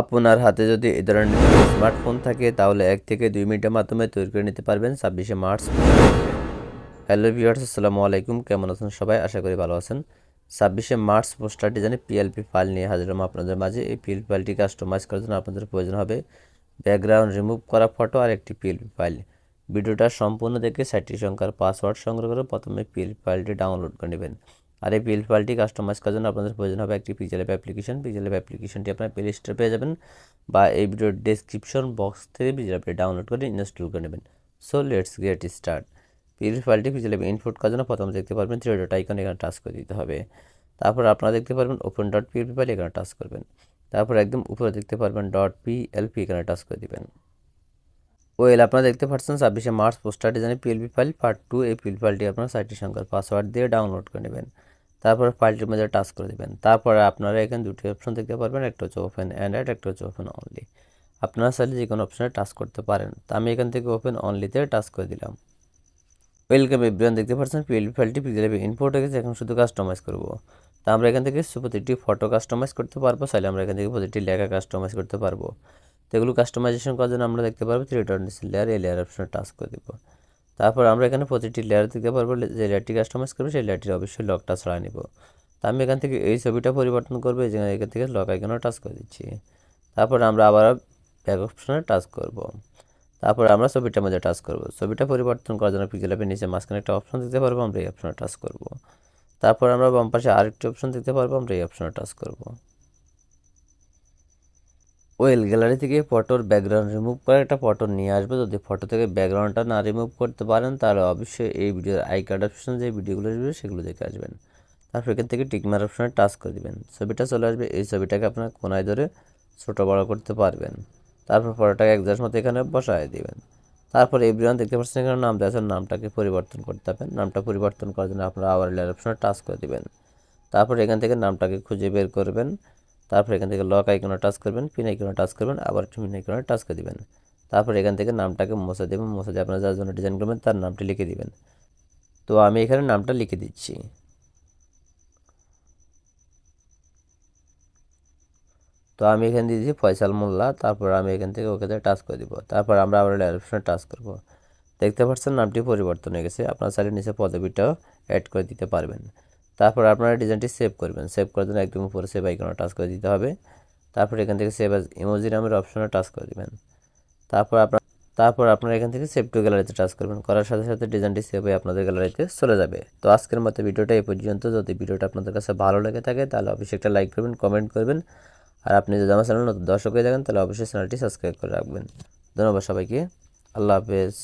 আপনার হাতে যদি এই ধরনের স্মার্টফোন থাকে, তাহলে এক থেকে দুই মিনিটের মাধ্যমে তৈরি করে নিতে পারবেন ছাব্বিশে মার্চ। হ্যালো ভিউয়ার্স, আসসালামু আলাইকুম। কেমন আছেন সবাই? আশা করি ভালো আছেন। ছাব্বিশে মার্চ পোস্টার ডিজাইনে পিএলপি ফাইল নিয়ে হাজির। হলাম আপনাদের মাঝে এই পিএলপি ফাইলটি কাস্টমাইজ করার জন্য আপনাদের প্রয়োজন হবে ব্যাকগ্রাউন্ড রিমুভ করা ফটো আর একটি পিএলপি ফাইল ভিডিওটা সম্পূর্ণ দেখে সাইটটি সংখ্যার পাসওয়ার্ড সংগ্রহ করে প্রথমে পিএলপি ফাইলটি ডাউনলোড করে নেবেন। আর এই পিএলপি ফাইলটি কাস্টমাইজ করার জন্য আপনাদের প্রয়োজন হবে একটি pixel app application pixel app অ্যাপ্লিকেশনটি আপনার প্লে স্টোরে পেয়ে যাবেন বা এই ভিডিওর ডেসক্রিপশন বক্স থেকে পিক্সেল অ্যাপটি ডাউনলোড করে ইনস্টল করে নেবেন। So let's get start PLP ফাইলটি পিক্সেল অ্যাপে ইনপুট করার জন্য প্রথমে দেখতে পারবেন থ্রি ডট আইকন এখানে টাচ করে দিতে হবে। তারপর আপনারা দেখতে পারবেন ওপেন ডট পিএলপি ফাইল এখানে টাচ করবেন। তারপর একদম উপরে দেখতে পারবেন ডট পিএলপি এখানে টাচ করে দিবেন। ওয়েল আপনারা দেখতে পাচ্ছেন ছাব্বিশে মার্চ পোস্টার ডিজাইনে পিএলপি ফাইল পার্ট টু এই পিএলপি ফাইলটি আপনার সাইটটি সংখ্যার পাসওয়ার্ড দিয়ে ডাউনলোড করে নেবেন। তারপর ফাইলটির মধ্যে টাচ করে দেবেন। তারপরে আপনারা এখানে দুটি অপশন দেখতে পারবেন, একটা হচ্ছে ওপেন অ্যান্ড্রয়েড একটা হচ্ছে ওপেন অনলি আপনারা চাইলে যে কোনো অপশনে টাচ করতে পারেন। তা আমি এখান থেকে ওপেন অনলিতে টাচ করে দিলাম। ওয়েলকাম এভরিওয়ান দেখতে পাচ্ছেন পিএলপি ফাইলটি পিএলপি ইনপোর্ট হয়ে গেছে, এখন শুধু কাস্টমাইজ করব। তা আমরা এখান থেকে প্রতিটি ফটো কাস্টমাইজ করতে পারব, চাইলে আমরা এখান থেকে প্রতিটি লেখা কাস্টমাইজ করতে পারব। তো এগুলো কাস্টমাইজেশন করার জন্য আমরা দেখতে পারব থ্রি ডট লেয়ার এই লেয়ার অপশনে টাচ করে দেবো। তারপর আমরা এখানে প্রতিটি লেয়ার দেখতে পারব, যে লেয়ারটি কাস্টমাইজ করবে, সেই লেয়ারটির অবশ্যই লকটা ছড়া নিব। তা আমি এখান থেকে এই ছবিটা পরিবর্তন করব, এই যে এখান থেকে লক আইকনে টাচ করে দিচ্ছি। তারপর আমরা আবার ব্যাক অপশনে টাচ করব। তারপর আমরা ছবিটার মধ্যে টাচ করব। ছবিটা পরিবর্তন করার জন্য পিক্সেল অ্যাপের নিচে মাঝখানে একটা অপশন দিতে পারব, আমরা এই অপশনে টাচ করব। তারপর আমরা বাম পাশে আরেকটি অপশন দিতে পারব, আমরা এই অপশনে টাচ করব। ওয়েল গ্যালারি থেকে ফটোর ব্যাকগ্রাউন্ড রিমুভ করে একটা ফটো নিয়ে আসবে। যদি ফটো থেকে ব্যাকগ্রাউন্ডটা না রিমুভ করতে পারেন, তাহলে অবশ্যই এই ভিডিওর আই কার্ড অপশন যে ভিডিওগুলো আসবে, সেগুলো দেখে আসবেন। তারপর এখান থেকে টিকমার অপশনে টাচ করে দিবেন। ছবিটা চলে আসবে, এই ছবিটাকে আপনার কোনায় ধরে ছোটো বড় করতে পারবেন। তারপর ফটোটাকে একজাস্ট মতো এখানে বসায় দিবেন। তারপর এভরিওয়ান দেখতে পাচ্ছেন এখানে নাম দেওয়া নামটাকে পরিবর্তন করতে হবে। নামটা পরিবর্তন করার জন্য আপনারা আবার লেয়ার অপশনে টাচ করে দেবেন। তারপর এখান থেকে নামটাকে খুঁজে বের করবেন। তারপর এখান থেকে লক আইকনে টাচ করবেন পিন আইকনে টাচ করবেন, আবার পিন আইকনে টাচ করে দিবেন। তারপর এখান থেকে নামটাকে মুছে দেবেন, মুছে দিয়ে আপনারা যার জন্য ডিজাইন করবেন তার নামটি লিখে দিবেন। তো আমি এখানে নামটা লিখে দিচ্ছি। তো আমি এখানে দিয়ে দিচ্ছি ফয়সাল মোল্লা, তারপর আমি এখান থেকে ওকে টাচ করে দিব। তারপর আমরা আবার লেয়ার টাচ করব। দেখতে পাচ্ছেন নামটি পরিবর্তন হয়ে গেছে, আপনার চাইলে নিচে পদবিটাও অ্যাড করে দিতে পারবেন। তারপর আপনারা ডিজাইনটি সেভ করবেন। সেভ করার জন্য একদম উপরে সেভ আইকনে টাচ করে দিতে হবে। তারপর এখান থেকে সেভ অ্যাজ ইমোজি নামের অপশনে টাচ করে দিবেন। তারপর আপনার তারপর আপনারা এখান থেকে সেভ টু গ্যালারিতে টাচ করবেন। করার সাথে সাথে ডিজাইনটি সেভ হয়ে আপনাদের গ্যালারিতে চলে যাবে। তো আজকের মতো ভিডিওটা এই পর্যন্ত। যদি ভিডিওটা আপনাদের কাছে ভালো লেগে থাকে, তাহলে অবশ্যই একটা লাইক করবেন কমেন্ট করবেন। আর আপনি যদি আমার চ্যানেল নতুন দর্শক হয়ে থাকেন, তাহলে অবশ্যই চ্যানেলটি সাবস্ক্রাইব করে রাখবেন। ধন্যবাদ সবাইকে। আল্লাহ হাফেজ।